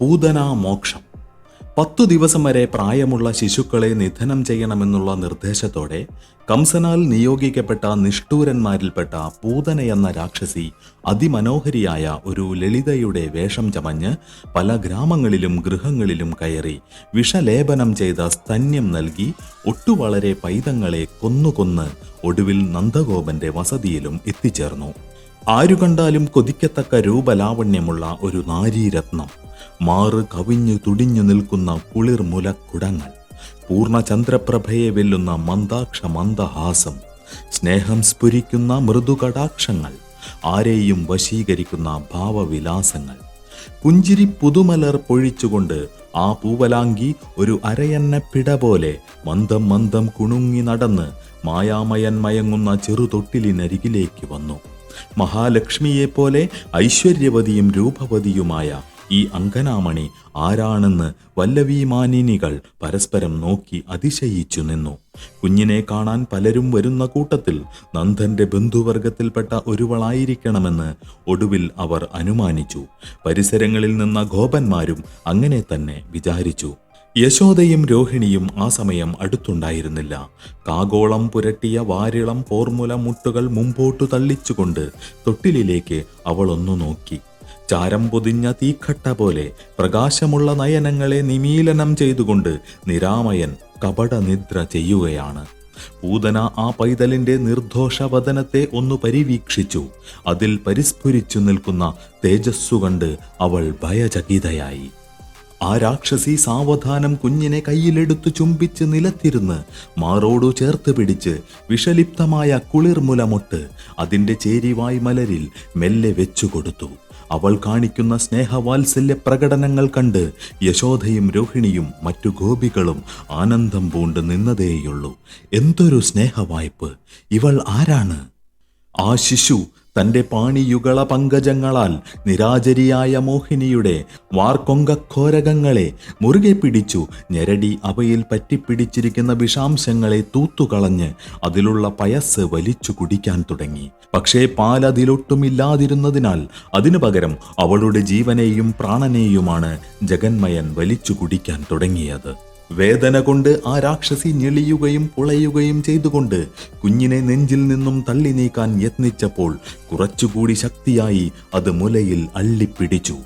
പൂതന മോക്ഷം. പത്തു ദിവസം വരെ പ്രായമുള്ള ശിശുക്കളെ നിധനം ചെയ്യണമെന്നുള്ള നിർദ്ദേശത്തോടെ കംസനാൽ നിയോഗിക്കപ്പെട്ട നിഷ്ഠൂരന്മാരിൽപ്പെട്ട പൂതന എന്ന രാക്ഷസി അതിമനോഹരിയായ ഒരു ലളിതയുടെ വേഷം ചമഞ്ഞ് പല ഗ്രാമങ്ങളിലും ഗൃഹങ്ങളിലും കയറി വിഷലേപനം ചെയ്ത സ്തന്യം നൽകി ഒട്ടുവളരെ പൈതങ്ങളെ കൊന്നുകൊന്ന് ഒടുവിൽ നന്ദഗോപന്റെ വസതിയിലും എത്തിച്ചേർന്നു. ആരു കണ്ടാലും കൊതിക്കത്തക്ക രൂപലാവണ്യമുള്ള ഒരു നാരീരത്നം. മാറ് കവിഞ്ഞു തുടിഞ്ഞു നിൽക്കുന്ന കുളിർമുലക്കുടങ്ങൾ പൂർണ ചന്ദ്രപ്രഭയെ വെല്ലുന്ന മന്ദാക്ഷ മന്ദഹാസം സ്നേഹം സ്ഫുരിക്കുന്ന മൃദുകടാക്ഷങ്ങൾ ആരെയും വശീകരിക്കുന്ന ഭാവവിലാസങ്ങൾ. പുഞ്ചിരി പുതുമലർ പൊഴിച്ചുകൊണ്ട് ആ പൂവലാങ്കി ഒരു അരയന്ന പിട പോലെ മന്ദം മന്ദം കുണുങ്ങി നടന്ന് മായാമയൻ മയങ്ങുന്ന ചെറുതൊട്ടിലിനരികിലേക്ക് വന്നു. മഹാലക്ഷ്മിയെപ്പോലെ ഐശ്വര്യവതിയും രൂപവതിയുമായ ഈ അങ്കനാമണി ആരാണെന്ന് വല്ലവീമാനിനികൾ പരസ്പരം നോക്കി അതിശയിച്ചു നിന്നു. കുഞ്ഞിനെ കാണാൻ പലരും വരുന്ന കൂട്ടത്തിൽ നന്ദന്റെ ബന്ധുവർഗത്തിൽപ്പെട്ട ഒരുവളായിരിക്കണമെന്ന് ഒടുവിൽ അവർ അനുമാനിച്ചു. പരിസരങ്ങളിൽ നിന്ന ഗോപന്മാരും അങ്ങനെ തന്നെ വിചാരിച്ചു. യശോദയും രോഹിണിയും ആ സമയം അടുത്തുണ്ടായിരുന്നില്ല. കാഗോളം പുരട്ടിയ വാരിളം ഫോർമുല മുട്ടുകൾ മുമ്പോട്ടു തള്ളിച്ചുകൊണ്ട് തൊട്ടിലിലേക്ക് അവളൊന്നു നോക്കി. ചാരം പൊതിഞ്ഞ തീക്കട്ട പോലെ പ്രകാശമുള്ള നയനങ്ങളെ നിമീലനം ചെയ്തുകൊണ്ട് നിരാമയൻ കപടനിദ്ര ചെയ്യുകയാണ്. പൂതന ആ പൈതലിന്റെ നിർദോഷവദനത്തെ ഒന്ന് പരിവീക്ഷിച്ചു. അതിൽ പരിസ്ഫുരിച്ചു നിൽക്കുന്ന തേജസ്സു കണ്ട് അവൾ ഭയചകിതയായി. ആ രാക്ഷസി സാവധാനം കുഞ്ഞിനെ കയ്യിലെടുത്തു ചുംബിച്ച് നിലത്തിരുന്ന് മാറോടു ചേർത്ത് പിടിച്ച് വിഷലിപ്തമായ കുളിർമുലമൊട്ട് അതിന്റെ ചേരിവായ് മലരിൽ മെല്ലെ വെച്ചുകൊടുത്തു അവൾ കാണിക്കുന്ന സ്നേഹവാത്സല്യ പ്രകടനങ്ങൾ കണ്ട് യശോധയും രോഹിണിയും മറ്റു ഗോപികളും ആനന്ദം പൂണ്ട് നിന്നതേയുള്ളൂ. എന്തൊരു സ്നേഹവായ്പ്. ഇവൾ ആരാണ്? ആ ശിശു തന്റെ പാണിയുഗള പങ്കജങ്ങളാൽ നിരാജരിയായ മോഹിനിയുടെ വാർക്കൊങ്കഘോരകങ്ങളെ മുറുകെ പിടിച്ചു ഞെരടി അവയിൽ പറ്റിപ്പിടിച്ചിരിക്കുന്ന വിഷാംശങ്ങളെ തൂത്തുകളഞ്ഞ് അതിലുള്ള പയസ് വലിച്ചു കുടിക്കാൻ തുടങ്ങി. പക്ഷേ പാലതിലൊട്ടുമില്ലാതിരുന്നതിനാൽ അതിനു പകരം അവളുടെ ജീവനെയും പ്രാണനെയുമാണ് ജഗന്മയൻ വലിച്ചു കുടിക്കാൻ തുടങ്ങിയത്. വേദന കൊണ്ട് ആ രാക്ഷസി ഞെളിയുകയും പുളയുകയും ചെയ്തുകൊണ്ട് കുഞ്ഞിനെ നെഞ്ചിൽ നിന്നും തള്ളി നീക്കാൻ യത്നിച്ചപ്പോൾ കുറച്ചുകൂടി ശക്തിയായി അത് മുലയിൽ അള്ളിപ്പിടിച്ചു.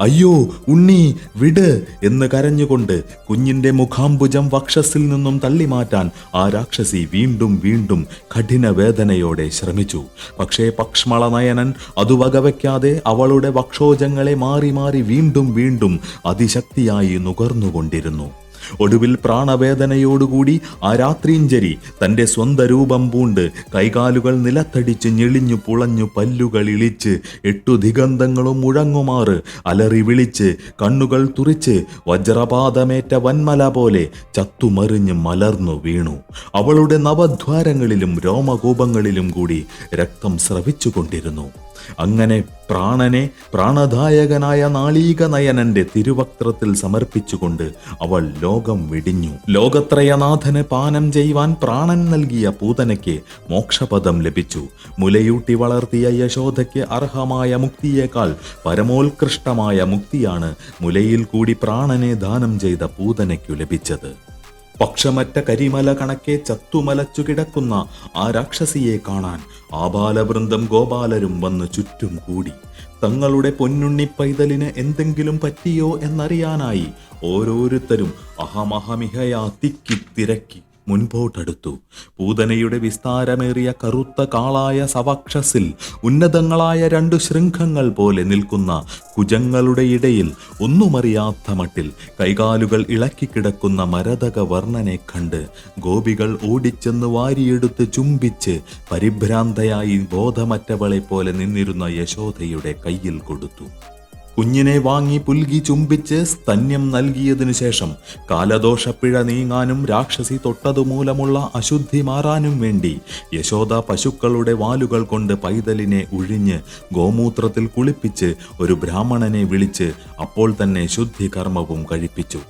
അയ്യോ ഉണ്ണി വിട് എന്ന് കരഞ്ഞുകൊണ്ട് കുഞ്ഞിന്റെ മുഖാംബുജം വക്ഷസിൽ നിന്നും തള്ളിമാറ്റാൻ ആ രാക്ഷസി വീണ്ടും വീണ്ടും കഠിന വേദനയോടെ ശ്രമിച്ചു. പക്ഷേ പക്ഷ്മള നയനൻ അത് വകവയ്ക്കാതെ അവളുടെ വക്ഷോജങ്ങളെ മാറി മാറി വീണ്ടും വീണ്ടും അതിശക്തിയായി നുകർന്നുകൊണ്ടിരുന്നു. ഒടുവിൽ പ്രാണവേദനയോടുകൂടി ആ രാത്രിഞ്ചരി തന്റെ സ്വന്തം രൂപം പൂണ്ട് കൈകാലുകൾ നിലത്തടിച്ച് ഞെളിഞ്ഞു പുളഞ്ഞു പല്ലുകൾ ഇളിച്ച് എട്ടു ദിഗന്ധങ്ങളും മുഴങ്ങുമാറ് അലറി വിളിച്ച് കണ്ണുകൾ തുറിച്ച് വജ്രപാതമേറ്റ വന്മല പോലെ ചത്തുമറിഞ്ഞ് മലർന്നു വീണു. അവളുടെ നവദ്വാരങ്ങളിലും രോമകൂപങ്ങളിലും കൂടി രക്തം സ്രവിച്ചുകൊണ്ടിരുന്നു. അങ്ങനെ പ്രാണനെ പ്രാണദായകനായ നാളീക നയനന്റെ തിരുവക്ത്രത്തിൽ സമർപ്പിച്ചുകൊണ്ട് അവൾ ലോകം വിടിഞ്ഞു. ലോകത്രയനാഥന് പാനം ചെയ്യുവാൻ പ്രാണൻ നൽകിയ പൂതനയ്ക്ക് മോക്ഷപദം ലഭിച്ചു. മുലയൂട്ടി വളർത്തിയ യശോദയ്ക്ക് അർഹമായ മുക്തിയേക്കാൾ പരമോത്കൃഷ്ടമായ മുക്തിയാണ് മുലയിൽ കൂടി പ്രാണനെ ദാനം ചെയ്ത പൂതനയ്ക്കു ലഭിച്ചത്. പക്ഷമറ്റ കരിമല കണക്കെ ചത്തുമലച്ചു കിടക്കുന്ന ആ രാക്ഷസിയെ കാണാൻ ആബാലവൃന്ദം ഗോപാലരും വന്ന് ചുറ്റും കൂടി. തങ്ങളുടെ പൊന്നുണ്ണി പൈതലിന് എന്തെങ്കിലും പറ്റിയോ എന്നറിയാനായി ഓരോരുത്തരും അഹമഹമിഹയാ തിക്കി തിരക്കി. മുൻപോട്ടടുത്തു. പൂതനയുടെ വിസ്താരമേറിയ കറുത്ത കാളായ സവക്ഷസിൽ ഉന്നതങ്ങളായ രണ്ടു ശൃംഖങ്ങൾ പോലെ നിൽക്കുന്ന കുജങ്ങളുടെ ഇടയിൽ ഒന്നുമറിയാത്ത മട്ടിൽ കൈകാലുകൾ ഇളക്കിക്കിടക്കുന്ന മരതക വർണനെ കണ്ട് ഗോപികൾ ഓടിച്ചെന്ന് വാരിയെടുത്ത് ചുംബിച്ച് പരിഭ്രാന്തയായി ബോധമറ്റവളെ പോലെ നിന്നിരുന്ന യശോദയുടെ കയ്യിൽ കൊടുത്തു. കുഞ്ഞിനെ വാങ്ങി പുൽകി ചുംബിച്ച് സ്തന്യം നൽകിയതിനു ശേഷം കാലദോഷപ്പിഴ നീങ്ങാനും രാക്ഷസി തൊട്ടതുമൂലമുള്ള അശുദ്ധി മാറാനും വേണ്ടി യശോദ പശുക്കളുടെ വാലുകൾ കൊണ്ട് പൈതലിനെ ഉഴിഞ്ഞ് ഗോമൂത്രത്തിൽ കുളിപ്പിച്ച് ഒരു ബ്രാഹ്മണനെ വിളിച്ച് അപ്പോൾ തന്നെ ശുദ്ധി കർമ്മവും കഴിപ്പിച്ചു.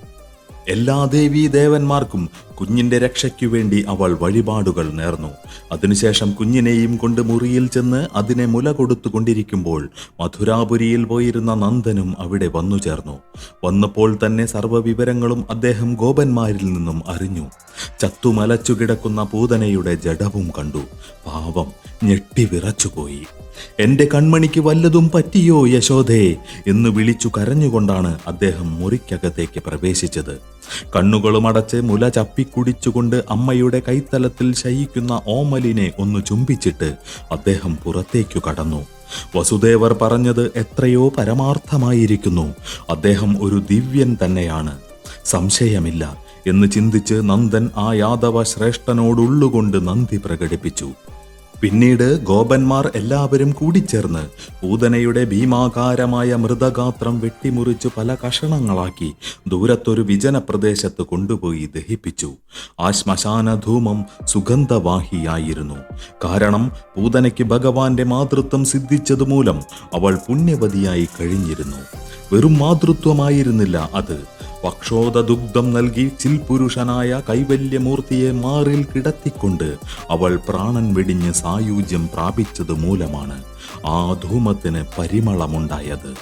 എല്ലാ ദേവീ ദേവന്മാർക്കും കുഞ്ഞിന്റെ രക്ഷയ്ക്കു വേണ്ടി അവൾ വഴിപാടുകൾ നേർന്നു. അതിനുശേഷം കുഞ്ഞിനെയും കൊണ്ട് മുറിയിൽ ചെന്ന് അതിനെ മുല കൊടുത്തുകൊണ്ടിരിക്കുമ്പോൾ മധുരാപുരിയിൽ പോയിരുന്ന നന്ദനും അവിടെ വന്നു ചേർന്നു. വന്നപ്പോൾ തന്നെ സർവവിവരങ്ങളും അദ്ദേഹം ഗോപന്മാരിൽ നിന്നും അറിഞ്ഞു. ചത്തുമലച്ചു കിടക്കുന്ന പൂതനയുടെ ജഡവും കണ്ടു. പാവം ഞെട്ടി വിറച്ചുപോയി. എന്റെ കൺമണിക്ക് വല്ലതും പറ്റിയോ യശോദേ? എന്ന് വിളിച്ചു കരഞ്ഞുകൊണ്ടാണ് അദ്ദേഹം മുറിക്കകത്തേക്ക് പ്രവേശിച്ചത്. കണ്ണുകളുമടച്ച് മുല ചപ്പിക്കുടിച്ചുകൊണ്ട് അമ്മയുടെ കൈത്തലത്തിൽ ശയിക്കുന്ന ഓമലിനെ ഒന്ന് ചുംബിച്ചിട്ട് അദ്ദേഹം പുറത്തേക്കു കടന്നു. വസുദേവർ പറഞ്ഞത് എത്രയോ പരമാർത്ഥമായിരിക്കുന്നു. അദ്ദേഹം ഒരു ദിവ്യൻ തന്നെയാണ്. സംശയമില്ല എന്ന് ചിന്തിച്ച് നന്ദൻ ആ യാദവ ശ്രേഷ്ഠനോടുള്ളുകൊണ്ട് നന്ദി പ്രകടിപ്പിച്ചു. പിന്നീട് ഗോപന്മാർ എല്ലാവരും കൂടിച്ചേർന്ന് പൂതനയുടെ ഭീമാകാരമായ മൃതഗാത്രം വെട്ടിമുറിച്ചു പല കഷണങ്ങളാക്കി ദൂരത്തൊരു വിജന പ്രദേശത്ത് കൊണ്ടുപോയി ദഹിപ്പിച്ചു. ആ ശ്മശാനധൂമം സുഗന്ധവാഹിയായിരുന്നു. കാരണം പൂതനയ്ക്ക് ഭഗവാന്റെ മാതൃത്വം സിദ്ധിച്ചതുമൂലം അവൾ പുണ്യവതിയായി കഴിഞ്ഞിരുന്നു. വെറും മാതൃത്വമായിരുന്നില്ല അത്. വക്ഷോദുഗ്ധം നൽകി ചിൽപുരുഷനായ കൈവല്യമൂർത്തിയെ മാറിൽ കിടത്തിക്കൊണ്ട് അവൾ പ്രാണൻ വെടിഞ്ഞ് സായുജ്യം പ്രാപിച്ചത് മൂലമാണ് ആ ധൂമത്തിന് പരിമളമുണ്ടായത്.